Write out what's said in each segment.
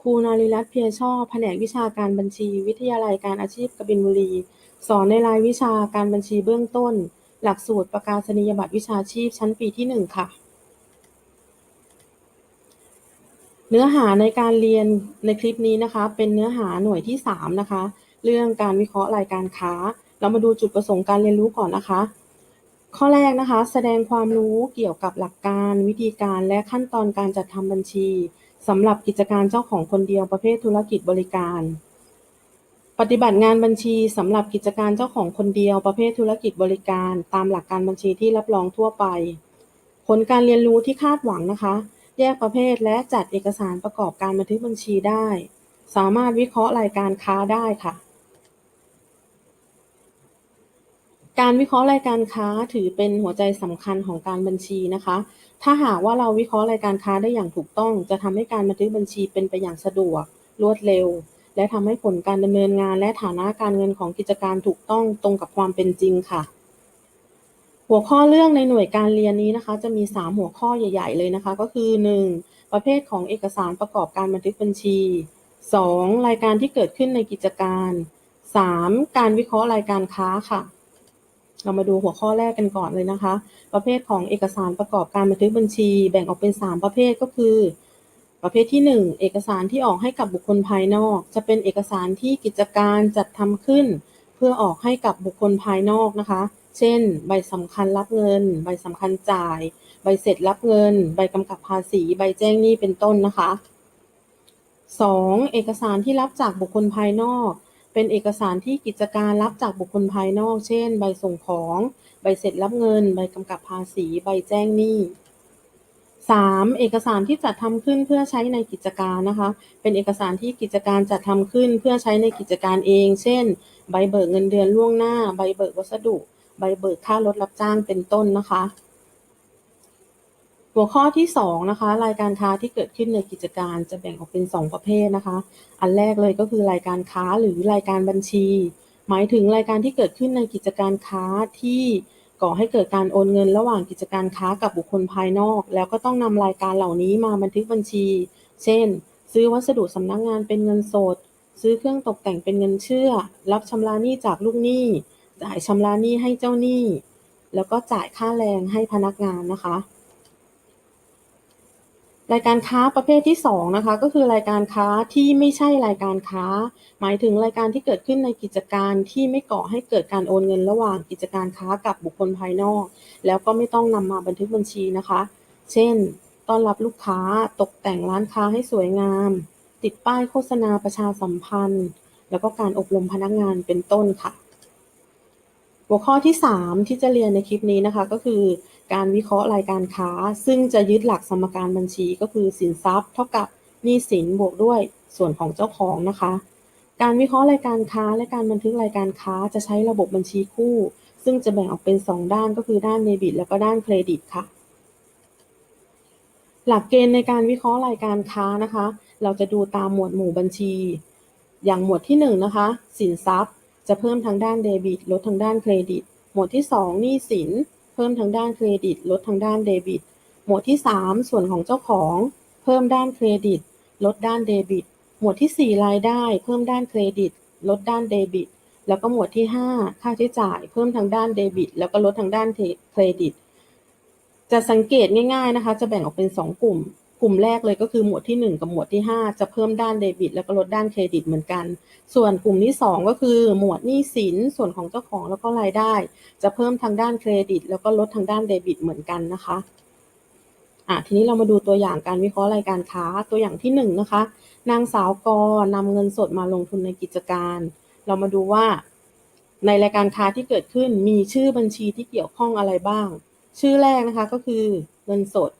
ครูนารีรัตน์เพียรชอแผนกวิชาการบัญชี วิทยาลัยการอาชีพกบินบุรี สอนในรายวิชาการบัญชีเบื้องต้น หลักสูตรประกาศนียบัตรวิชาชีพชั้นปีที่หนึ่งค่ะ เนื้อหาในการเรียนในคลิปนี้นะคะ เป็นเนื้อหาหน่วยที่สามนะคะ เรื่องการวิเคราะห์รายการค้า เรามาดูจุดประสงค์การเรียนรู้ก่อนนะคะ ข้อแรกนะคะ แสดงความรู้เกี่ยวกับหลักการ วิธีการและขั้นตอนการจัดทำบัญชี สำหรับกิจการเจ้าของคนเดียวประเภทธุรกิจบริการ ปฏิบัติงานบัญชีสำหรับกิจการเจ้าของคนเดียวประเภทธุรกิจบริการ ตามหลักการบัญชีที่รับรองทั่วไป ผลการเรียนรู้ที่คาดหวังนะคะ แยกประเภทและจัดเอกสารประกอบการบันทึกบัญชีได้ สามารถวิเคราะห์รายการค้าได้ค่ะ การวิเคราะห์รายการค้าถือเป็นหัวใจสำคัญของการบัญชีนะคะ ถ้าหากว่าเราวิเคราะห์รายการค้าได้อย่างถูกต้อง จะทำให้การบันทึกบัญชีเป็นไปอย่างสะดวก รวดเร็ว และทำให้ผลการดำเนินงาน และฐานะการเงินของกิจการถูกต้องตรงกับความเป็นจริงค่ะ หัวข้อเรื่องในหน่วยการเรียนนี้นะคะ จะมี 3 หัวข้อใหญ่ ๆ เลยนะคะ ก็คือ 1. ประเภทของเอกสารประกอบการบันทึกบัญชี 2. รายการที่เกิดขึ้นในกิจการ 3. การวิเคราะห์รายการค้าค่ะ เรามาดูหัวข้อแรกกันก่อนเลยนะคะ ประเภทของเอกสารประกอบการบันทึกบัญชี แบ่งออกเป็น 3 ประเภทก็คือ ประเภทที่ 1 เอกสารที่ออกให้กับบุคคลภายนอก จะเป็นเอกสารที่กิจการจัดทำขึ้น เพื่อออกให้กับบุคคลภายนอกนะคะ เช่น ใบสำคัญรับเงิน ใบสำคัญจ่าย ใบเสร็จรับเงิน ใบกำกับภาษี ใบแจ้งหนี้เป็นต้นนะคะ 2. เอกสารที่รับจากบุคคลภายนอก เป็นเอกสารที่กิจการรับจากบุคคลภายนอก เช่น ใบส่งของ ใบเสร็จรับเงิน ใบกำกับภาษี ใบแจ้งหนี้ 3. เอกสารที่จัดทำขึ้นเพื่อใช้ในกิจการนะคะ เป็นเอกสารที่กิจการจัดทำขึ้นเพื่อใช้ในกิจการเอง เช่น ใบเบิกเงินเดือนล่วงหน้า ใบเบิกวัสดุ ใบเบิกค่ารถรับจ้างเป็นต้นนะคะ หัวข้อที่2นะคะรายการค้าที่เกิดขึ้นในกิจการจะแบ่งออกเป็น 2 ประเภทนะคะ อันแรกเลยก็คือรายการค้าหรือรายการบัญชี หมายถึงรายการที่เกิดขึ้นในกิจการค้าที่ก่อให้เกิดการโอนเงินระหว่างกิจการค้ากับบุคคลภายนอก แล้วก็ต้องนำรายการเหล่านี้มาบันทึกบัญชี เช่น ซื้อวัสดุสำนักงานเป็นเงินสด ซื้อเครื่องตกแต่งเป็นเงินเชื่อ รับชำระหนี้จากลูกหนี้ จ่ายชำระหนี้ให้เจ้าหนี้ แล้วก็จ่ายค่าแรงให้พนักงานนะคะ รายการค้าประเภทที่2นะคะก็คือรายการค้าที่ไม่ใช่รายการค้า หมายถึงรายการที่เกิดขึ้นในกิจการที่ไม่ก่อให้เกิดการโอนเงินระหว่างกิจการค้ากับบุคคลภายนอก แล้วก็ไม่ต้องนำมาบันทึกบัญชีนะคะ เช่น ต้อนรับลูกค้าตกแต่งร้านค้าให้สวยงาม ติดป้ายโฆษณาประชาสัมพันธ์ แล้วก็การอบรมพนักงานเป็นต้นค่ะ หัวข้อที่ 3 ที่จะเรียนในคลิปนี้นะคะก็คือ การวิเคราะห์รายการค้า ซึ่งจะยึดหลักสมการบัญชีก็คือสินทรัพย์เท่ากับหนี้สินบวกด้วยส่วนของเจ้าของนะคะ การวิเคราะห์รายการค้าและการบันทึกรายการค้าจะใช้ระบบบัญชีคู่ ซึ่งจะแบ่งออกเป็น 2 ด้านก็คือด้านเดบิตแล้วก็ด้านเครดิตค่ะ หลักเกณฑ์ในการวิเคราะห์รายการค้านะคะ เราจะดูตามหมวดหมู่บัญชี อย่างหมวดที่1นนะคะสินทรัพย์จะเพิ่มทางด้านเดบิตลดทางด้านเครดิต หมวดที่ 2 หนี้สิน พิ่มทางด้านเครดิต ลดทางด้านเดบิต หมวดที่ 3 ส่วนของเจ้าของ เพิ่มด้านเครดิต ลดด้านเดบิต หมวดที่ 4 รายได้ เพิ่มด้านเครดิต ลดด้านเดบิต แล้วก็หมวดที่ 5 ค่าใช้จ่าย เพิ่มทางด้านเดบิต แล้วก็ลดทางด้านเครดิต จะสังเกตง่าย ๆนะคะ จะแบ่งออกเป็น 2 กลุ่ม กลุ่มแรกเลยก็คือหมวดที่ 1 กับหมวดที่ 5 จะเพิ่มด้านเดบิต แล้วก็ลดด้านเครดิตเหมือนกัน ส่วนกลุ่มที่ 2 ก็คือหมวดหนี้สินส่วนของเจ้าของแล้วก็รายได้ จะเพิ่มทางด้านเครดิต แล้วก็ลดทางด้านเดบิตเหมือนกันนะคะอะทีนี้เรามาดูตัวอย่างการวิเคราะห์รายการค้าตัวอย่างที่1นนะคะ นางสาวกนำเงินสดมาลงทุนในกิจการ เรามาดูว่า ในรายการค้าที่เกิดขึ้นมีชื่อบัญชีที่เกี่ยวข้องอะไรบ้าง ชื่อแรกนะคะก็คือเงินสด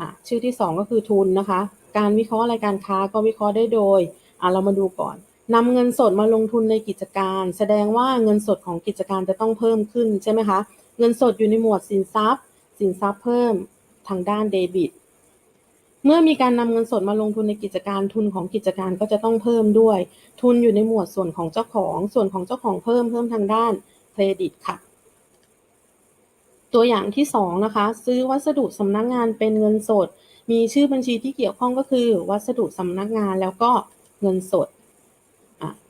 อะชื่อที่ 2 ก็คือทุนนะคะ การวิเคราะห์รายการค้าก็วิเคราะห์ได้โดยอะเรามาดูก่อนนำเงินสดมาลงทุนในกิจการ แสดงว่าเงินสดของกิจการจะต้องเพิ่มขึ้นใช่ไหมคะเงินสดอยู่ในหมวดสินทรัพย์ สินทรัพย์เพิ่มทางด้านเดบิต เมื่อมีการนำเงินสดมาลงทุนในกิจการทุนของกิจการก็จะต้องเพิ่มด้วย ทุนอยู่ในหมวดส่วนของเจ้าของ ส่วนของเจ้าของเพิ่มเพิ่มทางด้านเครดิตค่ะ ตัวอย่างที่2นะคะซื้อวัสดุสำนักงงานเป็นเงินสด มีชื่อบัญชีที่เกี่ยวข้องก็คือ วัสดุสำนักงานแล้วก็เงินสด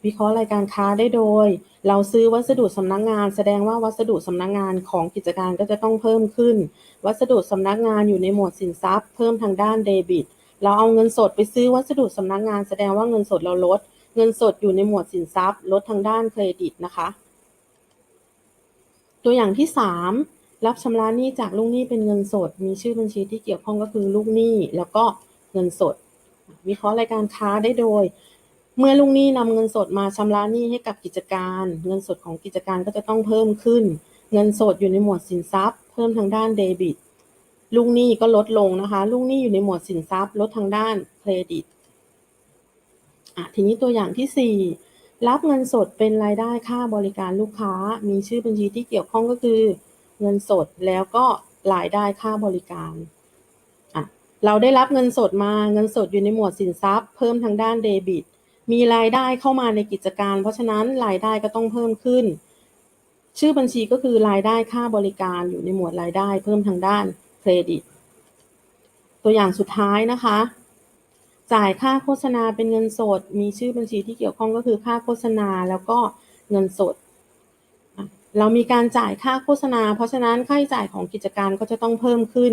วิเคราะห์รายการค้าได้โดย เราซื้อวัสดุสำนักงาน แสดงว่าวัสดุสำนักงานของกิจการก็จะต้องเพิ่มขึ้น วัสดุสำนักงานอยู่ในหมวดสินทรัพย์ เพิ่มทางด้านเดบิต เราเอาเงินสดไปซื้อวัสดุสำนักงาน แสดงว่าเงินสดเราลด เงินสดอยู่ในหมวดสินทรัพย์ ลดทางด้านเครดิตนะคะ ตัวอย่างที่3 รับชำระหนี้จากลูกหนี้เป็นเงินสด มีชื่อบัญชีที่เกี่ยวข้องก็คือลูกหนี้แล้วก็เงินสด วิเคราะห์รายการค้าได้โดย เมื่อลูกหนี้นำเงินสดมาชำระหนี้ให้กับกิจการ เงินสดของกิจการก็จะต้องเพิ่มขึ้น เงินสดอยู่ในหมวดสินทรัพย์ เพิ่มทางด้านเดบิต ลูกหนี้ก็ลดลงนะคะ ลูกหนี้อยู่ในหมวดสินทรัพย์ ลดทางด้านเครดิตอะทีนี้ตัวอย่างที่4รับเงินสดเป็นรายได้ค่าบริการลูกค้า มีชื่อบัญชีที่เกี่ยวข้องก็คือ เงินสดแล้วก็รายได้ค่าบริการอะเราได้รับเงินสดมาเงินสดอยู่ในหมวดสินทรัพย์ เพิ่มทางด้านเดบิต มีรายได้เข้ามาในกิจการ เพราะฉะนั้นรายได้ก็ต้องเพิ่มขึ้น ชื่อบัญชีก็คือรายได้ค่าบริการอยู่ในหมวดรายได้ เพิ่มทางด้านเครดิต ตัวอย่างสุดท้ายนะคะ จ่ายค่าโฆษณาเป็นเงินสด มีชื่อบัญชีที่เกี่ยวข้องก็คือค่าโฆษณาแล้วก็เงินสด เรามีการจ่ายค่าโฆษณา เพราะฉะนั้นค่าใช้จ่ายของกิจการก็จะต้องเพิ่มขึ้น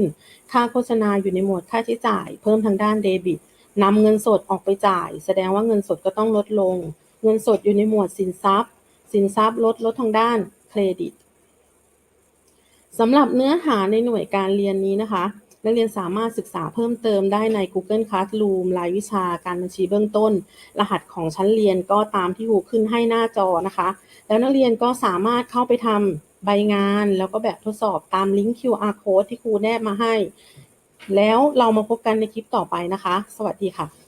ค่าโฆษณาอยู่ในหมวดค่าใช้จ่าย เพิ่มทางด้านเดบิตนำเงินสดออกไปจ่าย แสดงว่าเงินสดก็ต้องลดลง เงินสดอยู่ในหมวดสินทรัพย์ สินทรัพย์ลดลดทางด้านเครดิตสำหรับเนื้อหาในหน่วยการเรียนนี้นะคะ นักเรียนสามารถศึกษาเพิ่มเติมได้ใน Google Classroom รายวิชาการบัญชีเบื้องต้น รหัสของชั้นเรียนก็ตามที่ครูขึ้นให้หน้าจอนะคะ แล้วนักเรียนก็สามารถเข้าไปทำใบงาน แล้วก็แบบทดสอบตามลิงก์ QR code ที่ครูแนบมาให้ แล้วเรามาพบกันในคลิปต่อไปนะคะ สวัสดีค่ะ